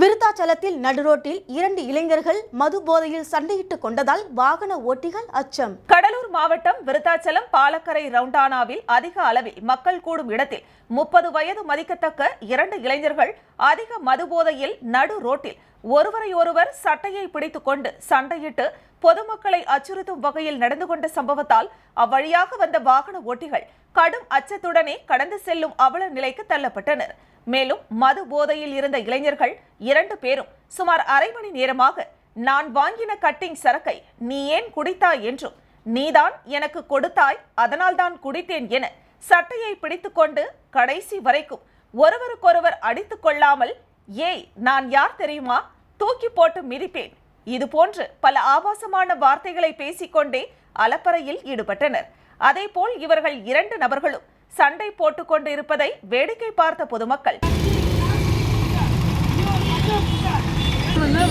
விருத்தாச்சலத்தில் நடுரோட்டில் இரண்டு இளைஞர்கள் மது போதையில் சண்டையிட்டுக் கொண்டதால் வாகன ஓட்டிகள் அச்சம். கடலூர் மாவட்டம் விருத்தாச்சலம் பாலக்கரை ரவுண்டானாவில் அதிக அளவில் மக்கள் கூடும் இடத்தில் முப்பது வயது மதிக்கத்தக்க இரண்டு இளைஞர்கள் அதிக மது போதையில் நடு ரோட்டில் ஒருவரை ஒருவர் சட்டையை பிடித்துக் கொண்டு சண்டையிட்டு பொதுமக்களை அச்சுறுத்தும் வகையில் நடந்து கொண்ட சம்பவத்தால் அவ்வழியாக வந்த வாகன ஓட்டிகள் கடும் அச்சத்துடனே கடந்து செல்லும் அவல நிலைக்கு தள்ளப்பட்டனர். மேலும் மது போதையில் இருந்த இளைஞர்கள் இரண்டு பேரும் சுமார் அரை மணி நேரமாக நான் வாங்கின கட்டிங் சரக்கை நீ ஏன் குடித்தாய் என்றும் நீதான் எனக்கு கொடுத்தாய் அதனால்தான் குடித்தேன் என சட்டையை பிடித்துக்கொண்டு கடைசி வரைக்கும் ஒருவருக்கொருவர் அடித்துக் கொள்ளாமல் ஏய் நான் யார் தெரியுமா? தூக்கி போட்டு மிதிப்பேன். இது போன்று பல ஆபாசமான வார்த்தைகளை பேசிக்கொண்டே அலப்பறையில் ஈடுபட்டனர். அதேபோல் இவர்கள் இரண்டு நபர்களும் சண்டை போட்டுக்கொண்டு இருப்பதை வேடிக்கை பார்த்த பொதுமக்கள். என்ன